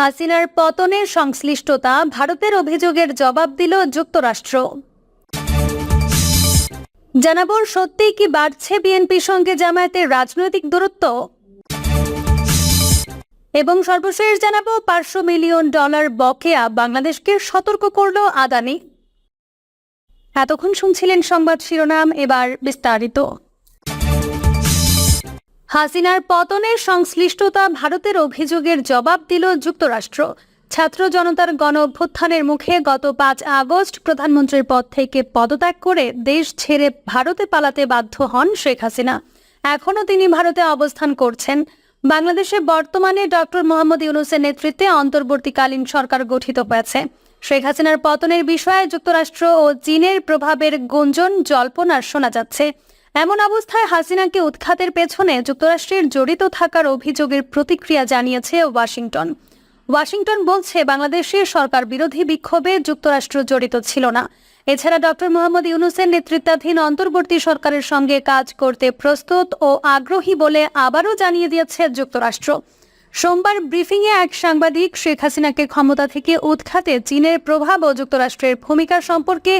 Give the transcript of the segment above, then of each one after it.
হাসিনার পতনের সংশ্লিষ্টতা ভারতের অভিযোগের জবাব দিল যুক্তরাষ্ট্র। জানাব সত্যিই কি বাড়ছে বিএনপির সঙ্গে জামায়াতের রাজনৈতিক দূরত্ব? এবং সর্বশেষ জানাব, পাঁচশো মিলিয়ন ডলার বকেয়া বাংলাদেশকে সতর্ক করল আদানি। এতক্ষণ শুনছিলেন সংবাদ শিরোনাম, এবার বিস্তারিত। হাসিনার পতনের সংশ্লিষ্টতা ভারতের অভিযোগের জবাব দিল যুক্তরাষ্ট্র। ছাত্র জনতার গণ অভ্যুত্থানের মুখে গত পাঁচ আগস্ট প্রধানমন্ত্রীর পদ থেকে পদত্যাগ করে দেশ ছেড়ে ভারতে পালাতে বাধ্য হন শেখ হাসিনা। এখনও তিনি ভারতে অবস্থান করছেন। বাংলাদেশে বর্তমানে ডক্টর মোহাম্মদ ইউনুসের নেতৃত্বে অন্তর্বর্তীকালীন সরকার গঠিত হয়েছে। শেখ হাসিনার পতনের বিষয়ে যুক্তরাষ্ট্র ও চীনের প্রভাবের গুঞ্জন জল্পনা শোনা যাচ্ছে। এমন অবস্থায় হাসিনাকে উৎখাতের পেছনে যুক্তরাষ্ট্রের জড়িত থাকার অভিযোগের প্রতিক্রিয়া জানিয়েছে ওয়াশিংটন। ওয়াশিংটন বলছে বাংলাদেশের সরকার বিরোধী বিক্ষোভে যুক্তরাষ্ট্র জড়িত ছিল না। এছাড়া ডক্টর মোহাম্মদ ইউনুসের নেতৃত্বাধীন অন্তর্বর্তী সরকারের সঙ্গে কাজ করতে প্রস্তুত ও আগ্রহী বলে আবারও জানিয়ে দিয়েছে যুক্তরাষ্ট্র। সোমবার ব্রিফিংয়ে এক সাংবাদিক শেখ হাসিনাকে ক্ষমতা থেকে উৎখাতে চীনের প্রভাব ও যুক্তরাষ্ট্রের ভূমিকা সম্পর্কে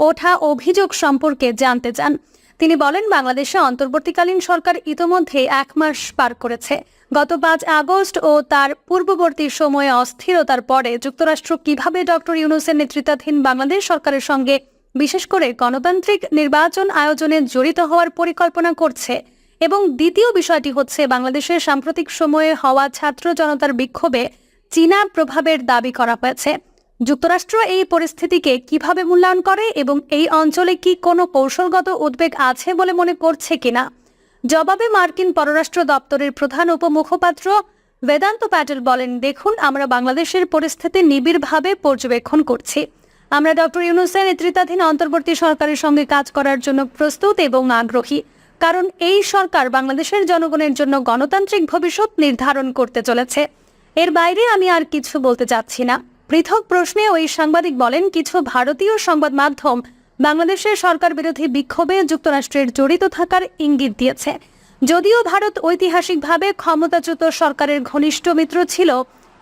ওঠা অভিযোগ সম্পর্কে জানতে চান। তিনি বলেন, বাংলাদেশে অন্তর্বর্তীকালীন সরকার ইতোমধ্যে এক মাস পার করেছে। গত পাঁচ আগস্ট ও তার পূর্ববর্তী সময়ে অস্থিরতার পরে যুক্তরাষ্ট্র কীভাবে ডক্টর ইউনুসের নেতৃত্বাধীন বাংলাদেশ সরকারের সঙ্গে বিশেষ করে গণতান্ত্রিক নির্বাচন আয়োজনে জড়িত হওয়ার পরিকল্পনা করছে এবং দ্বিতীয় বিষয়টি হচ্ছে, বাংলাদেশের সাম্প্রতিক সময়ে হওয়া ছাত্র জনতার বিক্ষোভে চীনা প্রভাবের দাবি করা হয়েছে। যুক্তরাষ্ট্র এই পরিস্থিতিকে কীভাবে মূল্যায়ন করে এবং এই অঞ্চলে কি কোনো কৌশলগত উদ্বেগ আছে বলে মনে করছে কিনা? জবাবে মার্কিন পররাষ্ট্র দপ্তরের প্রধান উপমুখপাত্র বেদান্ত প্যাটেল বলেন, দেখুন, আমরা বাংলাদেশের পরিস্থিতি নিবিড়ভাবে পর্যবেক্ষণ করছি। আমরা ডক্টর ইউনুসের নেতৃত্বাধীন অন্তর্বর্তী সরকারের সঙ্গে কাজ করার জন্য প্রস্তুত এবং আগ্রহী, কারণ এই সরকার বাংলাদেশের জনগণের জন্য গণতান্ত্রিক ভবিষ্যৎ নির্ধারণ করতে চলেছে। এর বাইরে আমি আর কিছু বলতে চাচ্ছি না। পৃথক প্রশ্নে ওই সাংবাদিক বলেন, কিছু ভারতীয় সংবাদ মাধ্যম বাংলাদেশের সরকার বিরোধী বিক্ষোভে যুক্তরাষ্ট্রের জড়িত থাকার ইঙ্গিত দিয়েছে। যদিও ভারত ঐতিহাসিকভাবে ক্ষমতাচ্যুত সরকারের ঘনিষ্ঠ মিত্র ছিল,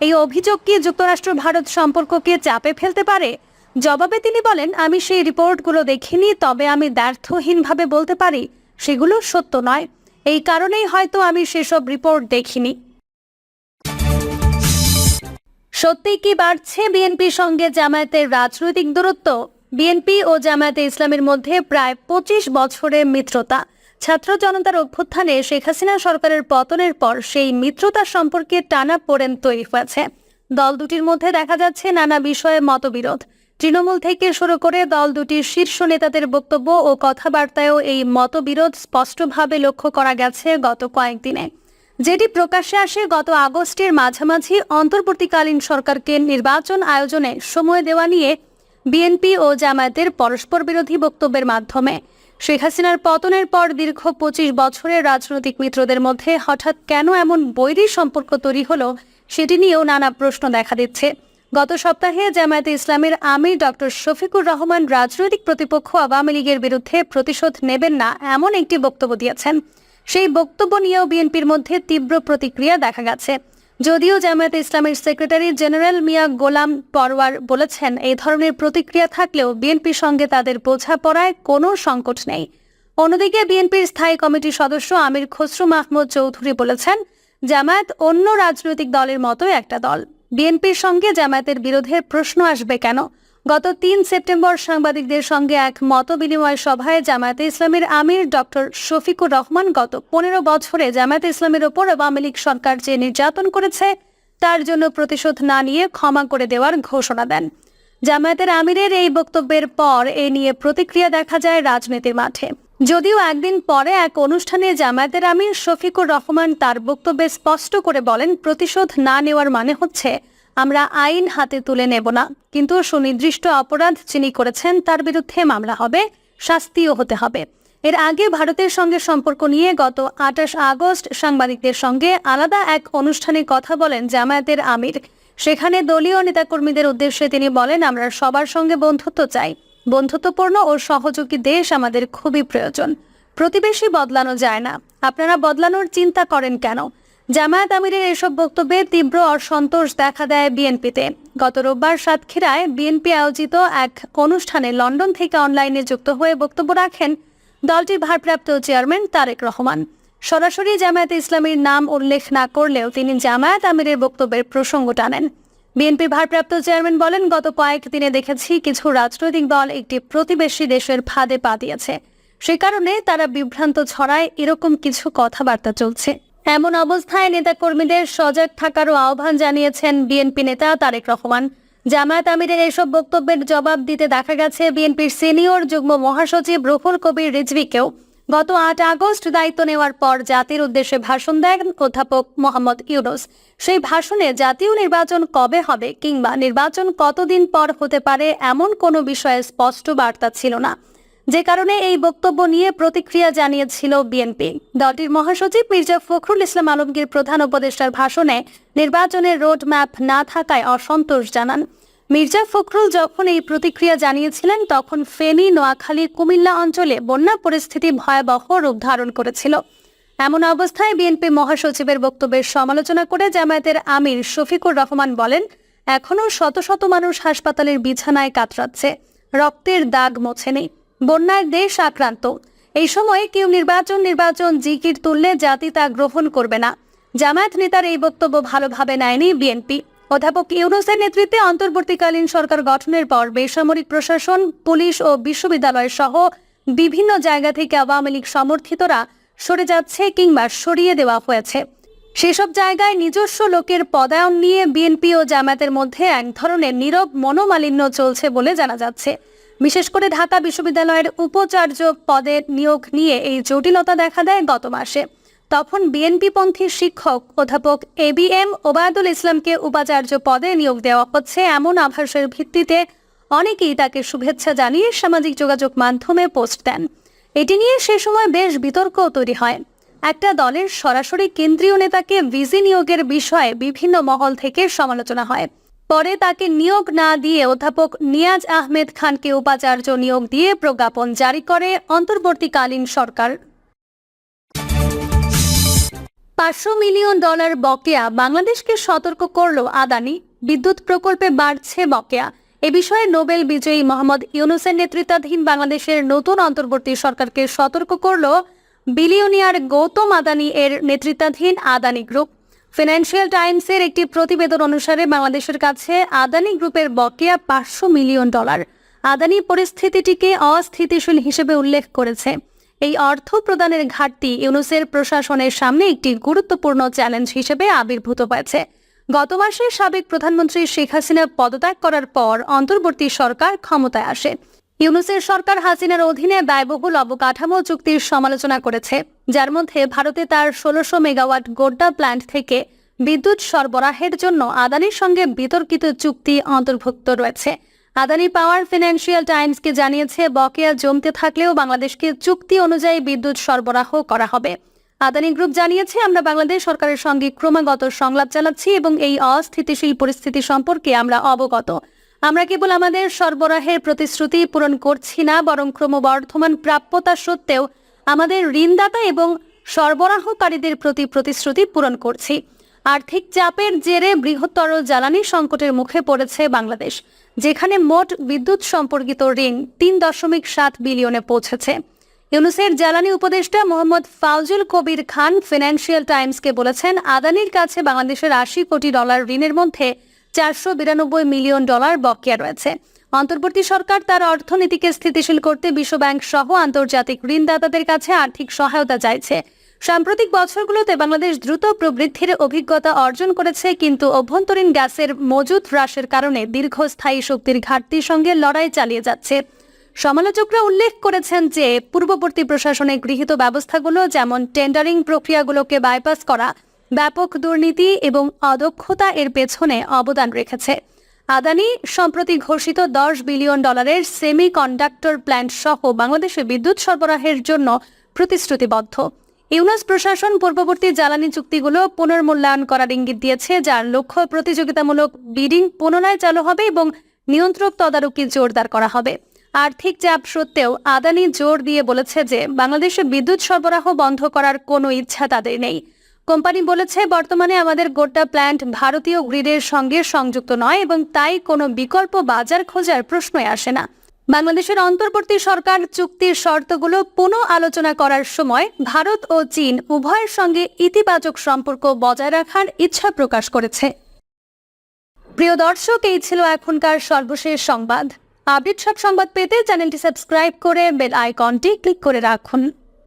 এই অভিযোগ কি যুক্তরাষ্ট্র ভারত সম্পর্ককে চাপে ফেলতে পারে? জবাবে তিনি বলেন, আমি সেই রিপোর্টগুলো দেখিনি, তবে আমি দ্ব্যর্থহীনভাবে বলতে পারি, সেগুলো সত্য নয়। এই কারণেই হয়তো আমি সেসব রিপোর্ট দেখিনি। সত্যি কি বাড়ছে বিএনপির সঙ্গে জামায়াতের রাজনৈতিক দূরত্ব? বিএনপি ও জামায়াতে ইসলামের মধ্যে প্রায় পঁচিশ বছরের মিত্রতা। ছাত্র জনতার অভ্যুত্থানে শেখ হাসিনা সরকারের পতনের পর সেই মিত্রতা সম্পর্কে টানা পোড়েন তৈরি হয়েছে দল দুটির মধ্যে দেখা যাচ্ছে নানা বিষয়ে মতবিরোধ। তৃণমূল থেকে শুরু করে দল দুটির শীর্ষ নেতাদের বক্তব্য ও কথাবার্তায়ও এই মতবিরোধ স্পষ্টভাবে লক্ষ্য করা গেছে গত কয়েকদিনে। যেটি প্রকাশ্যে আসে গত আগস্টের মাঝামাঝি অন্তর্বর্তীকালীন সরকারকে নির্বাচন আয়োজনে সময় দেওয়া নিয়ে বিএনপি ও জামায়াতের পরস্পর বিরোধী বক্তব্যের মাধ্যমে। শেখ হাসিনার পতনের পর দীর্ঘ পঁচিশ বছরের রাজনৈতিক মিত্রদের মধ্যে হঠাৎ কেন এমন বৈরী সম্পর্ক তৈরি হলো সেটি নিয়েও নানা প্রশ্ন দেখা দিচ্ছে। গত সপ্তাহে জামায়াতে ইসলামের আমির ডক্টর শফিকুর রহমান রাজনৈতিক প্রতিপক্ষ আওয়ামী লীগের বিরুদ্ধে প্রতিশোধ নেবেন না এমন একটি বক্তব্য দিয়েছেন। সেই বক্তব্য নিয়েও বিএনপির মধ্যে তীব্র প্রতিক্রিয়া দেখা গেছে। যদিও জামায়াতে ইসলামের সেক্রেটারি জেনারেল মিয়া গোলাম পরওয়ার বলেছেন, এই ধরনের প্রতিক্রিয়া থাকলেও বিএনপির সঙ্গে তাদের বোঝাপড়ায় কোনো সংকট নেই। অন্যদিকে বিএনপির স্থায়ী কমিটির সদস্য আমির খসরু মাহমুদ চৌধুরী বলেছেন, জামায়াত অন্য রাজনৈতিক দলের মতোই একটা দল। বিএনপির সঙ্গে জামায়াতের বিরোধের প্রশ্ন আসবে কেন? গত তিন সেপ্টেম্বর সাংবাদিকদের সঙ্গে এক মত বিনিময় সভায় জামায়াতে ইসলামের আমির ডক্টর শফিকুর রহমান গত পনেরো বছরে জামায়াতে ইসলামের ওপর আওয়ামী লীগ সরকার যে নির্যাতন করেছে, তার জন্য প্রতিশোধ না নিয়ে ক্ষমা করে দেওয়ার ঘোষণা দেন। জামায়াতের আমিরের এই বক্তব্যের পর এ নিয়ে প্রতিক্রিয়া দেখা যায় রাজনীতির মাঠে। যদিও একদিন পরে এক অনুষ্ঠানে জামায়াতের আমির শফিকুর রহমান তার বক্তব্যে স্পষ্ট করে বলেন, প্রতিশোধ না নেওয়ার মানে হচ্ছে আমরা আইন হাতে তুলে নেব না, কিন্তু সুনির্দিষ্ট অপরাধ যিনি করেছেন তার বিরুদ্ধে মামলা হবে, শাস্তিও হতে হবে। এর আগে ভারতের সঙ্গে সম্পর্ক নিয়ে গত আঠাশ আগস্ট সাংবাদিকদের সঙ্গে আলাদা এক অনুষ্ঠানে কথা বলেন জামায়াতের আমির। সেখানে দলীয় নেতাকর্মীদের উদ্দেশ্যে তিনি বলেন, আমরা সবার সঙ্গে বন্ধুত্ব চাই। বন্ধুত্বপূর্ণ ও সহযোগী দেশ আমাদের খুবই প্রয়োজন। প্রতিবেশী বদলানো যায় না। আপনারা বদলানোর চিন্তা করেন কেন? জামায়াত আমিরের এসব বক্তব্যে তীব্র অসন্তোষ দেখা দেয় বিএনপিতে। গত রোববার সাতক্ষীরায় বিএনপি আয়োজিত এক অনুষ্ঠানে লন্ডন থেকে অনলাইনে যুক্ত হয়ে বক্তব্য রাখেন দলটির ভারপ্রাপ্ত চেয়ারম্যান তারেক রহমান। সরাসরি জামায়াত ইসলামীর নাম উল্লেখ না করলেও তিনি জামায়াত আমিরের বক্তব্যের প্রসঙ্গ টানেন। বিএনপির ভারপ্রাপ্ত চেয়ারম্যান বলেন, গত কয়েকদিনে দেখেছি কিছু রাজনৈতিক দল একটি প্রতিবেশী দেশের ফাঁদে পা দিয়েছে। সে কারণে তারা বিভ্রান্ত ছড়ায় এরকম কিছু কথাবার্তা চলছে। এমন অবস্থায় নেতাকর্মীদের সজাগ থাকারও আহ্বান জানিয়েছেন বিএনপি নেতা তারেক রহমান। জামায়াত আমিরের এসব বক্তব্যের জবাব দিতে দেখা গেছে বিএনপির সিনিয়র যুগ্ম মহাসচিব রুহুল কবির রিজভিকেও। গত আট আগস্ট দায়িত্ব নেওয়ার পর জাতির উদ্দেশ্যে ভাষণ দেন অধ্যাপক মোহাম্মদ ইউনুস। সেই ভাষণে জাতীয় নির্বাচন কবে হবে কিংবা নির্বাচন কতদিন পর হতে পারে এমন কোনো বিষয়ে স্পষ্ট বার্তা ছিল না। যে কারণে এই বক্তব্য নিয়ে প্রতিক্রিয়া জানিয়েছিল বিএনপি। দলটির মহাসচিব মির্জা ফখরুল ইসলাম আলমগীর প্রধান উপদেষ্টার ভাষণে নির্বাচনের রোড ম্যাপ না থাকায় অসন্তোষ জানান। মির্জা ফখরুল যখন এই প্রতিক্রিয়া জানিয়েছিলেন, তখন ফেনী, নোয়াখালী, কুমিল্লা অঞ্চলে বন্যা পরিস্থিতি ভয়াবহ রূপ ধারণ করেছিল। এমন অবস্থায় বিএনপি মহাসচিবের বক্তব্যের সমালোচনা করে জামায়াতের আমির শফিকুর রহমান বলেন, এখনও শত শত মানুষ হাসপাতালের বিছানায় কাতরাচ্ছে। রক্তের দাগ মোছেনি বন্যায় দেশ আক্রান্ত। এই সময়ে কেউ নির্বাচন নির্বাচন জিকির তুললে জাতি তা গ্রহণ করবে না। জামায়াত নেতার এই বক্তব্য ভালোভাবে নেয়নি বিএনপি। অধ্যাপক ইউনুসের নেতৃত্বে অন্তর্বর্তীকালীন সরকার গঠনের পর বেসামরিক প্রশাসন, পুলিশ ও বিশ্ববিদ্যালয় সহ বিভিন্ন জায়গা থেকে আওয়ামী লীগ সমর্থিতরা সরে যাচ্ছে কিংবা সরিয়ে দেওয়া হয়েছে। সেসব জায়গায় নিজস্ব লোকের পদায়ন নিয়ে বিএনপি ও জামায়াতের মধ্যে এক ধরনের নীরব মনোমালিন্য চলছে বলে জানা যাচ্ছে। বিশেষ করে ঢাকা বিশ্ববিদ্যালয়ের উপাচার্য পদের নিয়োগ নিয়ে এই জটিলতা দেখা দেয় গত মাসে। তখন বিএনপিপন্থী শিক্ষক, অধ্যাপক এ বি এম ওবায়দুল ইসলামকে উপাচার্য পদে নিয়োগ দেওয়া হচ্ছে এমন আভাসের ভিত্তিতে অনেকেই তাকে শুভেচ্ছা জানিয়ে সামাজিক যোগাযোগ মাধ্যমে পোস্ট দেন। এটি নিয়ে সে সময় বেশ বিতর্কও তৈরি হয়। একটা দলের সরাসরি কেন্দ্রীয় নেতাকে ভিজি নিয়োগের বিষয়ে বিভিন্ন মহল থেকে সমালোচনা হয়। পরে তাকে নিয়োগ না দিয়ে অধ্যাপক নিয়াজ আহমেদ খানকে উপাচার্য নিয়োগ দিয়ে প্রজ্ঞাপন জারি করে অন্তর্বর্তীকালীন সরকার। পাঁচশো মিলিয়ন ডলার বকেয়া বাংলাদেশকে সতর্ক করল আদানি। বিদ্যুৎ প্রকল্পে বাড়ছে বকেয়া। এ বিষয়ে নোবেল বিজয়ী মোহাম্মদ ইউনুসের নেতৃত্বাধীন বাংলাদেশের নতুন অন্তর্বর্তী সরকারকে সতর্ক করল বিলিয়নিয়ার গৌতম আদানি এর নেতৃত্বাধীন আদানি গ্রুপ। ফিনান্সিয়াল টাইমসের একটি প্রতিবেদন অনুসারে বাংলাদেশের কাছে আদানি গ্রুপের বকেয়া পাঁচশো মিলিয়ন ডলার। আদানি পরিস্থিতিটিকে অস্থিতিশীল হিসেবে উল্লেখ করেছে। এই অর্থ প্রদানের ঘাটতি ইউনুসের প্রশাসনের সামনে একটি গুরুত্বপূর্ণ চ্যালেঞ্জ হিসেবে আবির্ভূত হয়েছে। গত মাসে সাবেক প্রধানমন্ত্রী শেখ হাসিনা পদত্যাগ করার পর অন্তর্বর্তী সরকার ক্ষমতায় আসে। ইউনুসের সরকার হাসিনার অধীনে ব্যয়বহুল অবকাঠামো চুক্তির সমালোচনা করেছে, যার মধ্যে ভারতে তার ষোলোশো মেগাওয়াট গোড্ডা প্ল্যান্ট থেকে বিদ্যুৎ সরবরাহের জন্য আদানির সঙ্গে বিতর্কিত চুক্তি অন্তর্ভুক্ত রয়েছে। আদানি পাওয়ার ফিনান্সিয়াল টাইমসকে জানিয়েছে, বকেয়া জমতে থাকলেও বাংলাদেশকে চুক্তি অনুযায়ী বিদ্যুৎ সরবরাহ করা হবে। আদানি গ্রুপ জানিয়েছে, আমরা বাংলাদেশ সরকারের সঙ্গে ক্রমাগত সংলাপ চালাচ্ছি এবং এই অস্থিতিশীল পরিস্থিতি সম্পর্কে আমরা অবগত। আমরা কেবল আমাদের সরবরাহের প্রতিশ্রুতি পূরণ করছি না, বরং ক্রমবর্ধমান প্রাপ্যতা সত্ত্বেও আমাদের ঋণদাতা এবং সরবরাহকারীদের প্রতি প্রতিশ্রুতি পূরণ করছি। আর্থিক চাপের জেরে বৃহত্তর জ্বালানি সংকটের মুখে পড়েছে বাংলাদেশ, যেখানে মোট বিদ্যুৎ সম্পর্কিত ঋণ তিন দশমিক সাত বিলিয়নে পৌঁছেছে। ইউনুসের জ্বালানি উপদেষ্টা মোহাম্মদ ফাউজুল কবির খান ফিনান্সিয়াল টাইমসকে বলেছেন, আদানির কাছে বাংলাদেশের আশি কোটি ডলার ঋণের মধ্যে চারশো বিরানব্বই মিলিয়ন ডলার বকেয়া রয়েছে। অন্তর্বর্তী সরকার তার অর্থনীতিকে স্থিতিশীল করতে বিশ্বব্যাংক সহ আন্তর্জাতিক ঋণদাতাদের কাছে আর্থিক সহায়তা চাইছে। সাম্প্রতিক বছরগুলোতে বাংলাদেশ দ্রুত প্রবৃদ্ধির অভিজ্ঞতা অর্জন করেছে, কিন্তু অভ্যন্তরীণ গ্যাসের মজুত হ্রাসের কারণে দীর্ঘস্থায়ী শক্তির ঘাটতির সঙ্গে লড়াই চালিয়ে যাচ্ছে। সমালোচকরা উল্লেখ করেছেন যে, পূর্ববর্তী প্রশাসনে গৃহীত ব্যবস্থাগুলো, যেমন টেন্ডারিং প্রক্রিয়াগুলোকে বাইপাস করা ব্যাপক দুর্নীতি এবং অদক্ষতা এর পেছনে অবদান রেখেছে। আদানি, সম্প্রতি ঘোষিত দশ বিলিয়ন ডলারের সেমি কন্ডাক্টর প্ল্যান্ট সহ বাংলাদেশে বিদ্যুৎ সরবরাহের জন্য প্রতিশ্রুতিবদ্ধ। ইউনাস প্রশাসন পূর্ববর্তী জ্বালানি চুক্তিগুলো পুনর্মূল্যায়ন করার ইঙ্গিত দিয়েছে, যার লক্ষ্য প্রতিযোগিতামূলক বিডিং পুনরায় চালু হবে এবং নিয়ন্ত্রক তদারকি জোরদার করা হবে। আর্থিক চাপ সত্ত্বেও আদানি জোর দিয়ে বলেছে যে, বাংলাদেশে বিদ্যুৎ সরবরাহ বন্ধ করার কোনো ইচ্ছা তাদের নেই। কোম্পানি বলেছে, বর্তমানে আমাদের গোটা প্ল্যান্ট ভারতীয় গ্রিডের সঙ্গে সংযুক্ত নয় এবং তাই কোনো বিকল্প বাজার খোঁজার প্রশ্নই আসে না। বাংলাদেশের অন্তর্বর্তী সরকার চুক্তির শর্তগুলো পুনঃ আলোচনা করার সময় ভারত ও চীন উভয়ের সঙ্গে ইতিবাচক সম্পর্ক বজায় রাখার ইচ্ছা প্রকাশ করেছে। প্রিয় দর্শক, এই ছিল এখনকার সর্বশেষ সংবাদ। আপডেট সব সংবাদ পেতে চ্যানেলটি সাবস্ক্রাইব করে বেল আইকনটি ক্লিক করে রাখুন।